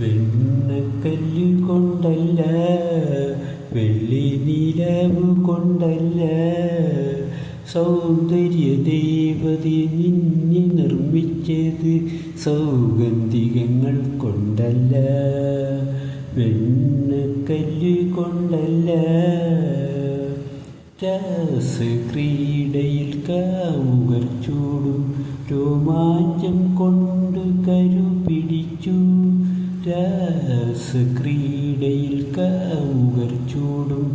വെണ്ണക്കല്ല് കൊണ്ടല്ല വെള്ളി നിലവ് കൊണ്ടല്ല സൗന്ദര്യ ദേവതി നിന്നെ നിർമ്മിച്ചത് സൗഗന്ധികങ്ങൾ കൊണ്ടല്ല. വെണ്ണക്കല്ല് കൊണ്ടല്ല രാസക്രീഡയിൽ കാവുകർ ചൂടും. രോമാഞ്ചം കൊണ്ട് കരു പിടിച്ചു രാസക്രീഡയിൽ കൗകർ ചൂടും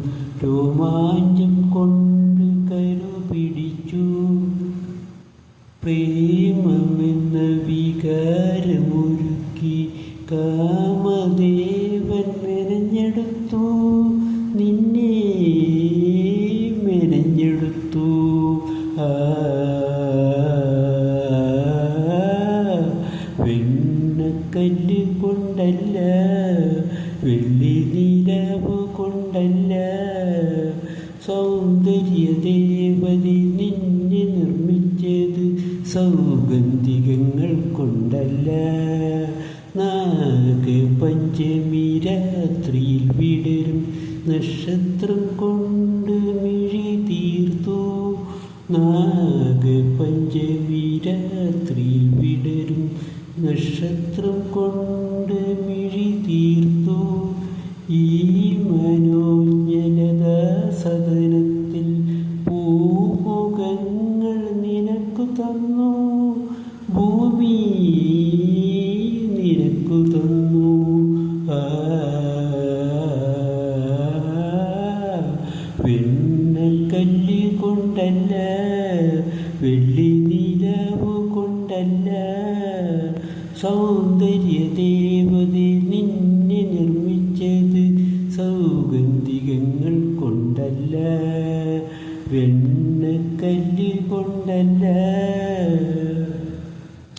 രോമാഞ്ചം കൊണ്ട് കരു പിടിച്ചു പ്രേമമെന്ന വികാരമൊരുക്കി കാമദേവൻ മെനഞ്ഞെടുത്തു നിന്നെ മെനഞ്ഞെടുത്തു ആ വെണ്ണക്കല്ല് കൊണ്ടല്ല വെള്ളി നിലവ് കൊണ്ടല്ല. സൗന്ദര്യ ദേവതി നിന്നെ നിർമ്മിച്ചത് സൗഗന്ധികങ്ങൾ കൊണ്ടല്ല. നാഗ് പഞ്ചമി രാത്രിയിൽ വിടരും നക്ഷത്രം കൊണ്ട് മിഴി തീർത്തു നാഗ് പഞ്ചമി വിടരും നക്ഷത്രം കൊണ്ട് മിഴി തീർത്തു ഈ മനോജ്ഞലത സദനത്തിൽ പൂമുഖങ്ങൾ നിനക്കു തന്നു. ഭൂമി നിനക്കു തന്നു. വെണ്ണക്കല്ല് കൊണ്ടല്ല വെള്ളി സൗന്ദര്യ ദേവതി നിന്നെ നിർമ്മിച്ചത് സൗഗന്ധികങ്ങൾ കൊണ്ടല്ല വെണ്ണക്കല്ലിൽ കൊണ്ടല്ല.